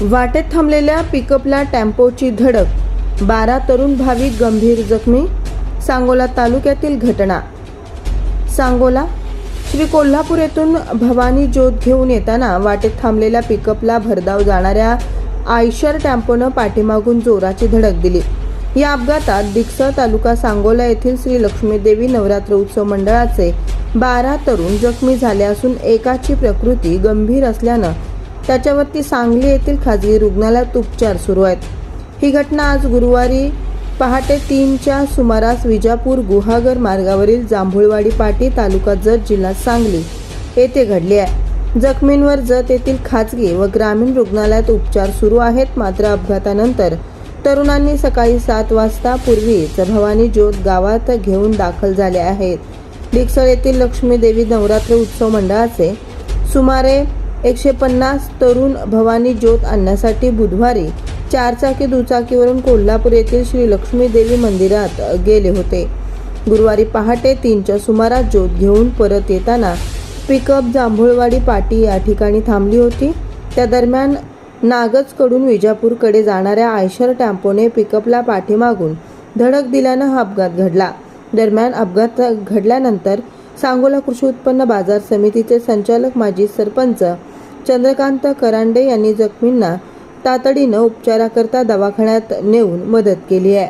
वाटेत थांबलेल्या पिकअपला टेम्पोची धडक. बारा तरुण भाविक गंभीर जखमी. सांगोला तालुक्यातील घटना. सांगोला श्री कोल्हापूर येथून भवानी ज्योत घेऊन येताना वाटेत थांबलेल्या पिकअपला भरधाव जाणाऱ्या आयशर टेम्पोनं पाठीमागून जोराची धडक दिली. या अपघातात दिक्सळ तालुका सांगोला येथील श्री लक्ष्मीदेवी नवरात्र उत्सव मंडळाचे बारा तरुण जखमी झाले असून एकाची प्रकृती गंभीर असल्यानं त्याच्यावरती सांगली येथील खाजगी रुग्णालयात उपचार सुरू आहेत. ही घटना आज गुरुवारी पहाटे तीनच्या सुमारास विजापूर गुहागर मार्गावरील जांभुळवाडी पाटी तालुका जत जिल्हा सांगली येथे घडली आहे. जखमींवर जत येथील खाजगी व ग्रामीण रुग्णालयात उपचार सुरू आहेत. मात्र अपघातानंतर तरुणांनी सकाळी सात वाजता पूर्वीच भवानी ज्योत गावात घेऊन दाखल झाले आहेत. डिक्सळ येथील लक्ष्मी देवी नवरात्र उत्सव मंडळाचे सुमारे एकशे पन्नास तरुण भवानी ज्योत आणण्यासाठी बुधवारी चारचाकी दुचाकीवरून कोल्हापूर येथील श्री लक्ष्मी देवी मंदिरात गेले होते. गुरुवारी पहाटे तीनच्या सुमारास ज्योत घेऊन परत येताना पिकअप जांभुळवाडी पाटी या ठिकाणी थांबली होती. त्या दरम्यान नागजकडून विजापूरकडे जाणाऱ्या आयशर टेम्पोने पिकअपला पाठीमागून धडक दिल्यानं हा अपघात घडला. दरम्यान अपघात घडल्यानंतर सांगोला कृषी उत्पन्न बाजार समितीचे संचालक माजी सरपंच चंद्रकांत करांडे यांनी जखमींना तातडीनं उपचाराकरता दवाखान्यात नेऊन मदत केली आहे.